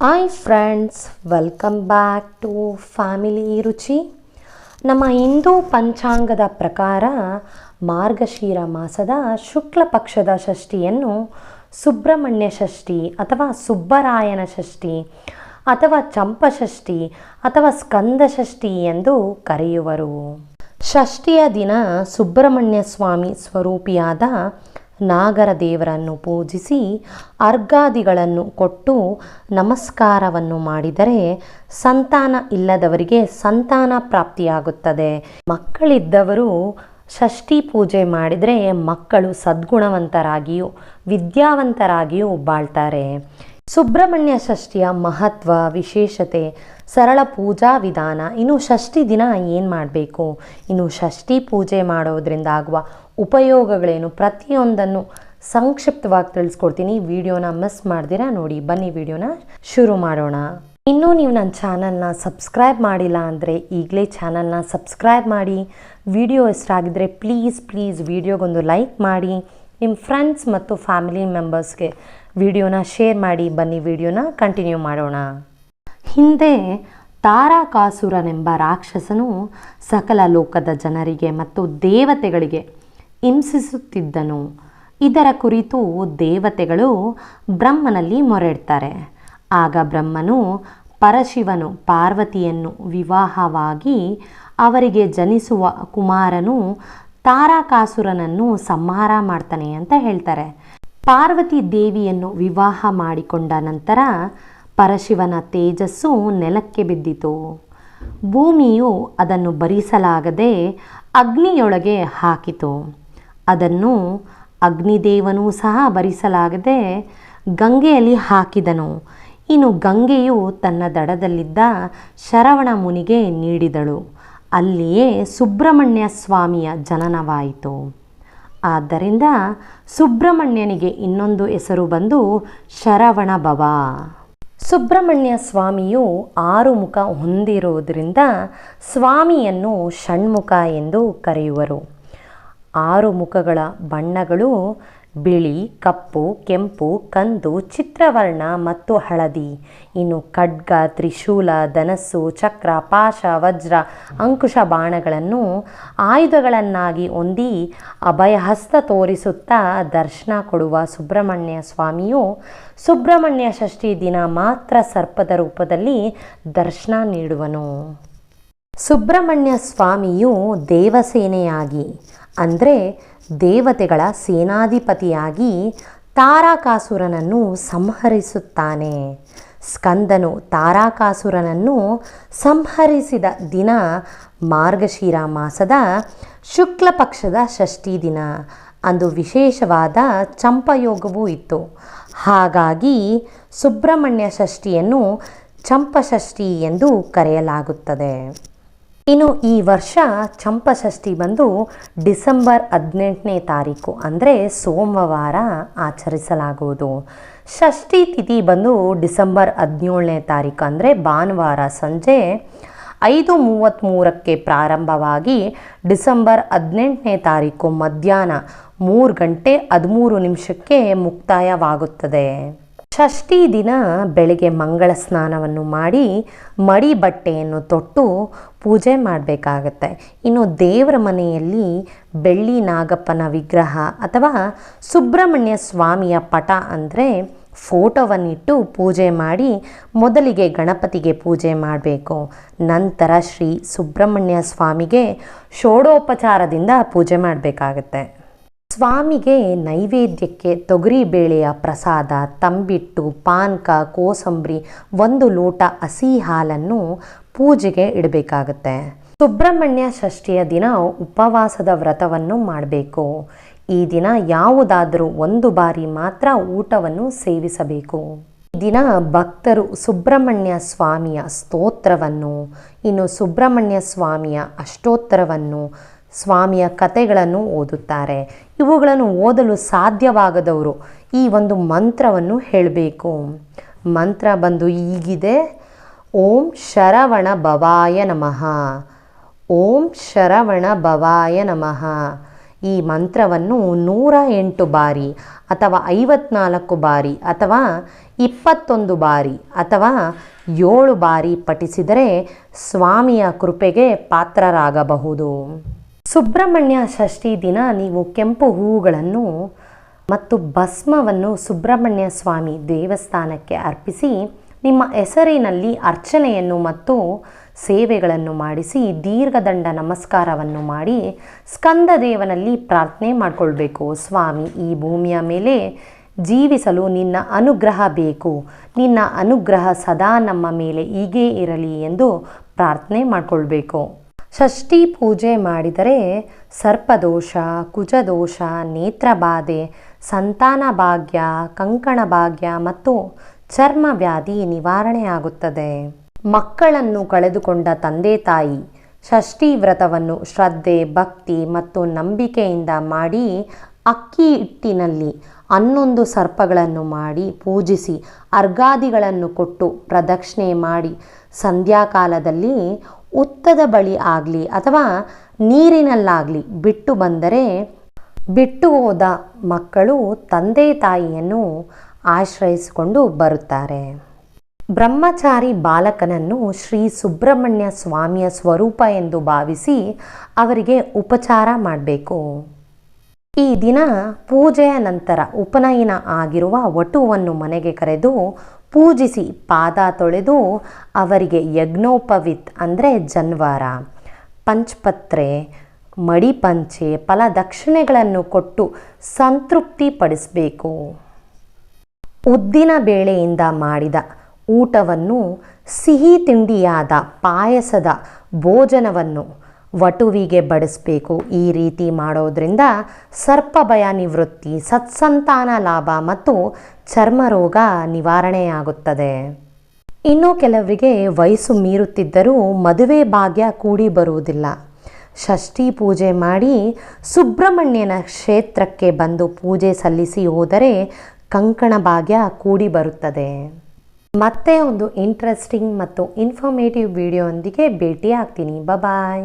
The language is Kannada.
Hi friends welcome back to family Ruchi ನಮ್ಮ ಹಿಂದೂ ಪಂಚಾಂಗದ ಪ್ರಕಾರ ಮಾರ್ಗಶೀರ ಮಾಸದ ಶುಕ್ಲ ಪಕ್ಷದ ಷಷ್ಠಿಯನ್ನು ಸುಬ್ರಹ್ಮಣ್ಯ ಷಷ್ಠಿ ಅಥವಾ ಸುಬ್ಬರಾಯನ ಷಷ್ಠಿ ಅಥವಾ ಚಂಪಷಷ್ಠಿ ಅಥವಾ ಸ್ಕಂದ ಷಷ್ಠಿ ಎಂದು ಕರೆಯುವರು ಷಷ್ಠಿಯ ದಿನ ಸುಬ್ರಹ್ಮಣ್ಯ ಸ್ವಾಮಿ ಸ್ವರೂಪಿಯಾದ ನಾಗರ ದೇವರನ್ನು ಪೂಜಿಸಿ ಅರ್ಗಾದಿಗಳನ್ನು ಕೊಟ್ಟು ನಮಸ್ಕಾರವನ್ನು ಮಾಡಿದರೆ ಸಂತಾನ ಇಲ್ಲದವರಿಗೆ ಸಂತಾನ ಪ್ರಾಪ್ತಿಯಾಗುತ್ತದೆ. ಮಕ್ಕಳಿದ್ದವರು ಷಷ್ಠಿ ಪೂಜೆ ಮಾಡಿದರೆ ಮಕ್ಕಳು ಸದ್ಗುಣವಂತರಾಗಿಯೂ ವಿದ್ಯಾವಂತರಾಗಿಯೂ ಬಾಳ್ತಾರೆ. ಸುಬ್ರಹ್ಮಣ್ಯ ಷಷ್ಠಿಯ ಮಹತ್ವ, ವಿಶೇಷತೆ, ಸರಳ ಪೂಜಾ ವಿಧಾನ ಇನ್ನು ಷಷ್ಠಿ ದಿನ ಏನು ಮಾಡಬೇಕು? ಇನ್ನು ಷಷ್ಠಿ ಪೂಜೆ ಮಾಡೋದ್ರಿಂದ ಆಗುವ ಉಪಯೋಗಗಳೇನು? ಪ್ರತಿಯೊಂದನ್ನು ಸಂಕ್ಷಿಪ್ತವಾಗಿ ತಿಳಿಸ್ಕೊಡ್ತೀನಿ. ವಿಡಿಯೋನ ಮಿಸ್ ಮಾಡ್ದಿರಾ? ನೋಡಿ, ಬನ್ನಿ ವಿಡಿಯೋನ ಶುರು ಮಾಡೋಣ. ಇನ್ನೂ ನೀವು ನನ್ನ ಚಾನಲ್ನ ಸಬ್ಸ್ಕ್ರೈಬ್ ಮಾಡಿಲ್ಲ ಅಂದರೆ ಈಗಲೇ ಚಾನಲ್ನ ಸಬ್ಸ್ಕ್ರೈಬ್ ಮಾಡಿ. ವಿಡಿಯೋ ಇಷ್ಟ ಆಗಿದ್ದರೆ ಪ್ಲೀಸ್ ಪ್ಲೀಸ್ ವಿಡಿಯೋಗೊಂದು ಲೈಕ್ ಮಾಡಿ. ನಿಮ್ಮ ಫ್ರೆಂಡ್ಸ್ ಮತ್ತು ಫ್ಯಾಮಿಲಿ ಮೆಂಬರ್ಸ್ಗೆ ವಿಡಿಯೋನ ಶೇರ್ ಮಾಡಿ. ಬನ್ನಿ ವಿಡಿಯೋನ ಕಂಟಿನ್ಯೂ ಮಾಡೋಣ. ಹಿಂದೆ ತಾರಾಕಾಸುರನೆಂಬ ರಾಕ್ಷಸನು ಸಕಲ ಲೋಕದ ಜನರಿಗೆ ಮತ್ತು ದೇವತೆಗಳಿಗೆ ಹಿಂಸಿಸುತ್ತಿದ್ದನು. ಇದರ ಕುರಿತು ದೇವತೆಗಳು ಬ್ರಹ್ಮನಲ್ಲಿ ಮೊರೆಡ್ತಾರೆ ಆಗ ಬ್ರಹ್ಮನು ಪರಶಿವನು ಪಾರ್ವತಿಯನ್ನು ವಿವಾಹವಾಗಿ ಅವರಿಗೆ ಜನಿಸುವ ಕುಮಾರನು ತಾರಾಕಾಸುರನನ್ನು ಸಂಹಾರ ಮಾಡ್ತಾನೆ ಅಂತ ಹೇಳ್ತಾರೆ. ಪಾರ್ವತಿ ದೇವಿಯನ್ನು ವಿವಾಹ ಮಾಡಿಕೊಂಡ ನಂತರ ಪರಶಿವನ ತೇಜಸ್ಸು ನೆಲಕ್ಕೆ ಬಿದ್ದಿತು. ಭೂಮಿಯು ಅದನ್ನು ಭರಿಸಲಾಗದೆ ಅಗ್ನಿಯೊಳಗೆ ಹಾಕಿತು. ಅದನ್ನು ಅಗ್ನಿದೇವನೂ ಸಹ ಭರಿಸಲಾಗದೆ ಗಂಗೆಯಲ್ಲಿ ಹಾಕಿದನು. ಇನ್ನು ಗಂಗೆಯು ತನ್ನ ದಡದಲ್ಲಿದ್ದ ಶರವಣ ಮುನಿಗೆ ನೀಡಿದಳು. ಅಲ್ಲಿಯೇ ಸುಬ್ರಹ್ಮಣ್ಯ ಸ್ವಾಮಿಯ ಜನನವಾಯಿತು. ಆದ್ದರಿಂದ ಸುಬ್ರಹ್ಮಣ್ಯನಿಗೆ ಇನ್ನೊಂದು ಹೆಸರು ಬಂದು ಶರವಣ ಭವ. ಸುಬ್ರಹ್ಮಣ್ಯ ಸ್ವಾಮಿಯು ಆರು ಮುಖ ಹೊಂದಿರುವುದರಿಂದ ಸ್ವಾಮಿಯನ್ನು ಷಣ್ಮುಖ ಎಂದು ಕರೆಯುವರು. ಆರು ಮುಖಗಳ ಬಣ್ಣಗಳು ಬಿಳಿ, ಕಪ್ಪು, ಕೆಂಪು, ಕಂದು, ಚಿತ್ರವರ್ಣ ಮತ್ತು ಹಳದಿ. ಇನ್ನು ಖಡ್ಗ, ತ್ರಿಶೂಲ, ಧನಸ್ಸು, ಚಕ್ರ, ಪಾಶ, ವಜ್ರ ಅಂಕುಶ ಬಾಣಗಳನ್ನು ಆಯುಧಗಳನ್ನಾಗಿ ಹೊಂದಿ ಅಭಯಹಸ್ತ ತೋರಿಸುತ್ತಾ ದರ್ಶನ ಕೊಡುವ ಸುಬ್ರಹ್ಮಣ್ಯ ಸ್ವಾಮಿಯು ಸುಬ್ರಹ್ಮಣ್ಯ ಷಷ್ಠಿ ದಿನ ಮಾತ್ರ ಸರ್ಪದ ರೂಪದಲ್ಲಿ ದರ್ಶನ ನೀಡುವನು. ಸುಬ್ರಹ್ಮಣ್ಯ ಸ್ವಾಮಿಯು ದೇವಸೇನೆಯಾಗಿ ಅಂದರೆ ದೇವತೆಗಳ ಸೇನಾಧಿಪತಿಯಾಗಿ ತಾರಾಕಾಸುರನನ್ನು ಸಂಹರಿಸುತ್ತಾನೆ. ಸ್ಕಂದನು ತಾರಾಕಾಸುರನನ್ನು ಸಂಹರಿಸಿದ ದಿನ ಮಾರ್ಗಶಿರ ಮಾಸದ ಶುಕ್ಲ ಪಕ್ಷದ ಷಷ್ಠಿ ದಿನ. ಅಂದು ವಿಶೇಷವಾದ ಚಂಪಯೋಗವೂ ಇತ್ತು. ಹಾಗಾಗಿ ಸುಬ್ರಹ್ಮಣ್ಯ ಷಷ್ಠಿಯನ್ನು ಚಂಪಷಷ್ಠಿ ಎಂದು ಕರೆಯಲಾಗುತ್ತದೆ. ಇನ್ನು ಈ ವರ್ಷ ಚಂಪಷಷ್ಠಿ ಬಂದು ಡಿಸೆಂಬರ್ ಹದಿನೆಂಟನೇ ತಾರೀಕು, ಅಂದರೆ ಸೋಮವಾರ ಆಚರಿಸಲಾಗುವುದು. ಷಷ್ಠಿ ತಿಥಿ ಬಂದು ಡಿಸೆಂಬರ್ ಹದಿನೇಳನೇ ತಾರೀಕು, ಅಂದರೆ ಭಾನುವಾರ ಸಂಜೆ ಐದು ಮೂವತ್ತ್ಮೂರಕ್ಕೆ ಪ್ರಾರಂಭವಾಗಿ ಡಿಸೆಂಬರ್ ಹದಿನೆಂಟನೇ ತಾರೀಕು ಮಧ್ಯಾಹ್ನ ಮೂರು ಗಂಟೆ ಹದಿಮೂರು ನಿಮಿಷಕ್ಕೆ ಮುಕ್ತಾಯವಾಗುತ್ತದೆ. ಷಷ್ಠಿ ದಿನ ಬೆಳಗ್ಗೆ ಮಂಗಳ ಸ್ನಾನವನ್ನು ಮಾಡಿ ಮಡಿ ಬಟ್ಟೆಯನ್ನು ತೊಟ್ಟು ಪೂಜೆ ಮಾಡಬೇಕಾಗತ್ತೆ. ಇನ್ನು ದೇವರ ಮನೆಯಲ್ಲಿ ಬೆಳ್ಳಿ ನಾಗಪ್ಪನ ವಿಗ್ರಹ ಅಥವಾ ಸುಬ್ರಹ್ಮಣ್ಯ ಸ್ವಾಮಿಯ ಪಟ ಅಂದರೆ ಫೋಟೋವನ್ನಿಟ್ಟು ಪೂಜೆ ಮಾಡಿ ಮೊದಲಿಗೆ ಗಣಪತಿಗೆ ಪೂಜೆ ಮಾಡಬೇಕು. ನಂತರ ಶ್ರೀ ಸುಬ್ರಹ್ಮಣ್ಯ ಸ್ವಾಮಿಗೆ ಷೋಡೋಪಚಾರದಿಂದ ಪೂಜೆ ಮಾಡಬೇಕಾಗತ್ತೆ. ಸ್ವಾಮಿಗೆ ನೈವೇದ್ಯಕ್ಕೆ ತೊಗರಿಬೇಳೆಯ ಪ್ರಸಾದ, ತಂಬಿಟ್ಟು, ಪಾನಕ, ಕೋಸಂಬರಿ, ಒಂದು ಲೋಟ ಹಸಿ ಹಾಲನ್ನು ಪೂಜೆಗೆ ಇಡಬೇಕಾಗತ್ತೆ. ಸುಬ್ರಹ್ಮಣ್ಯ ಷಷ್ಠಿಯ ದಿನ ಉಪವಾಸದ ವ್ರತವನ್ನು ಮಾಡಬೇಕು. ಈ ದಿನ ಯಾವುದಾದರೂ ಒಂದು ಬಾರಿ ಮಾತ್ರ ಊಟವನ್ನು ಸೇವಿಸಬೇಕು. ದಿನ ಭಕ್ತರು ಸುಬ್ರಹ್ಮಣ್ಯ ಸ್ವಾಮಿಯ ಸ್ತೋತ್ರವನ್ನು, ಇನ್ನು ಸುಬ್ರಹ್ಮಣ್ಯ ಸ್ವಾಮಿಯ ಅಷ್ಟೋತ್ತರವನ್ನು ಸ್ವಾಮಿಯ ಕತೆಗಳನ್ನು ಓದುತ್ತಾರೆ. ಇವುಗಳನ್ನು ಓದಲು ಸಾಧ್ಯವಾಗದವರು ಈ ಒಂದು ಮಂತ್ರವನ್ನು ಹೇಳಬೇಕು. ಮಂತ್ರ ಬಂದು ಈಗಿದೆ ಓಂ ಶರವಣ ಭವಾಯ ನಮಃ. ಓಂ ಶರವಣ ಭವಾಯ ನಮಃ. ಈ ಮಂತ್ರವನ್ನು ನೂರ ಎಂಟು ಬಾರಿ ಅಥವಾ ಐವತ್ನಾಲ್ಕು ಬಾರಿ ಅಥವಾ ಇಪ್ಪತ್ತೊಂದು ಬಾರಿ ಅಥವಾ ಏಳು ಬಾರಿ ಪಠಿಸಿದರೆ ಸ್ವಾಮಿಯ ಕೃಪೆಗೆ ಪಾತ್ರರಾಗಬಹುದು. ಸುಬ್ರಹ್ಮಣ್ಯ ಷಷ್ಠಿ ದಿನ ನೀವು ಕೆಂಪು ಹೂವುಗಳನ್ನು ಮತ್ತು ಭಸ್ಮವನ್ನು ಸುಬ್ರಹ್ಮಣ್ಯ ಸ್ವಾಮಿ ದೇವಸ್ಥಾನಕ್ಕೆ ಅರ್ಪಿಸಿ ನಿಮ್ಮ ಹೆಸರಿನಲ್ಲಿ ಅರ್ಚನೆಯನ್ನು ಮತ್ತು ಸೇವೆಗಳನ್ನು ಮಾಡಿಸಿ ದೀರ್ಘದಂಡ ನಮಸ್ಕಾರವನ್ನು ಮಾಡಿ ಸ್ಕಂದ ದೇವನಲ್ಲಿ ಪ್ರಾರ್ಥನೆ ಮಾಡಿಕೊಳ್ಬೇಕು. ಸ್ವಾಮಿ, ಈ ಭೂಮಿಯ ಮೇಲೆ ಜೀವಿಸಲು ನಿನ್ನ ಅನುಗ್ರಹ ಬೇಕು. ನಿನ್ನ ಅನುಗ್ರಹ ಸದಾ ನಮ್ಮ ಮೇಲೆ ಹೀಗೇ ಇರಲಿ ಎಂದು ಪ್ರಾರ್ಥನೆ ಮಾಡಿಕೊಳ್ಬೇಕು. ಷಷ್ಠಿ ಪೂಜೆ ಮಾಡಿದರೆ ಸರ್ಪದೋಷ, ಕುಜದೋಷ, ನೇತ್ರಬಾಧೆ, ಸಂತಾನ ಭಾಗ್ಯ, ಕಂಕಣ ಭಾಗ್ಯ ಮತ್ತು ಚರ್ಮ ವ್ಯಾಧಿ ನಿವಾರಣೆಯಾಗುತ್ತದೆ. ಮಕ್ಕಳನ್ನು ಕಳೆದುಕೊಂಡ ತಂದೆ ತಾಯಿ ಷಷ್ಠಿ ವ್ರತವನ್ನು ಶ್ರದ್ಧೆ, ಭಕ್ತಿ ಮತ್ತು ನಂಬಿಕೆಯಿಂದ ಮಾಡಿ ಅಕ್ಕಿ ಹಿಟ್ಟಿನಲ್ಲಿ ಹನ್ನೊಂದು ಸರ್ಪಗಳನ್ನು ಮಾಡಿ ಪೂಜಿಸಿ ಅರ್ಗಾದಿಗಳನ್ನು ಕೊಟ್ಟು ಪ್ರದಕ್ಷಿಣೆ ಮಾಡಿ, ಸಂಧ್ಯಾಕಾಲದಲ್ಲಿ ಉತ್ತದ ಬಳಿ ಆಗಲಿ ಅಥವಾ ನೀರಿನಲ್ಲಾಗಲಿ ಬಿಟ್ಟು ಬಂದರೆ ಬಿಟ್ಟು ಹೋದ ಮಕ್ಕಳು ತಂದೆ ತಾಯಿಯನ್ನು ಆಶ್ರಯಿಸಿಕೊಂಡು ಬರುತ್ತಾರೆ. ಬ್ರಹ್ಮಚಾರಿ ಬಾಲಕನನ್ನು ಶ್ರೀ ಸುಬ್ರಹ್ಮಣ್ಯ ಸ್ವಾಮಿಯ ಸ್ವರೂಪ ಎಂದು ಭಾವಿಸಿ ಅವರಿಗೆ ಉಪಚಾರ ಮಾಡಬೇಕು. ಈ ದಿನ ಪೂಜೆಯ ನಂತರ ಉಪನಯನ ಆಗಿರುವ ವಟುವನ್ನು ಮನೆಗೆ ಕರೆದು ಪೂಜಿಸಿ ಪಾದ ತೊಳೆದು ಅವರಿಗೆ ಯಜ್ಞೋಪವಿತ್ ಅಂದರೆ ಜನ್ವಾರ. ಪಂಚಪತ್ರೆ, ಮಡಿಪಂಚೆ ಫಲ ದಕ್ಷಿಣೆಗಳನ್ನು ಕೊಟ್ಟು ಸಂತೃಪ್ತಿ ಪಡಿಸಬೇಕು. ಉದ್ದಿನ ಬೇಳೆಯಿಂದ ಮಾಡಿದ ಊಟವನ್ನು ಸಿಹಿ ತಿಂಡಿಯಾದ ಪಾಯಸದ ಭೋಜನವನ್ನು ವಟುವಿಗೆ ಬಡಿಸಬೇಕು. ಈ ರೀತಿ ಮಾಡೋದ್ರಿಂದ ಸರ್ಪ ಭಯ ನಿವೃತ್ತಿ, ಸತ್ಸಂತಾನ ಲಾಭ ಮತ್ತು ಚರ್ಮ ರೋಗ ನಿವಾರಣೆಯಾಗುತ್ತದೆ. ಇನ್ನು ಕೆಲವರಿಗೆ ವಯಸ್ಸು ಮೀರುತ್ತಿದ್ದರೂ ಮದುವೆ ಭಾಗ್ಯ ಕೂಡಿ ಬರುವುದಿಲ್ಲ. ಷಷ್ಠಿ ಪೂಜೆ ಮಾಡಿ ಸುಬ್ರಹ್ಮಣ್ಯನ ಕ್ಷೇತ್ರಕ್ಕೆ ಬಂದು ಪೂಜೆ ಸಲ್ಲಿಸಿ ಹೋದರೆ ಕಂಕಣ ಭಾಗ್ಯ ಕೂಡಿ ಬರುತ್ತದೆ. ಮತ್ತೆ ಒಂದು ಇಂಟ್ರೆಸ್ಟಿಂಗ್ ಮತ್ತು ಇನ್ಫಾರ್ಮೇಟಿವ್ ವಿಡಿಯೋದೊಂದಿಗೆ ಭೇಟಿ ಆಗ್ತೀನಿ ಬಾಯ್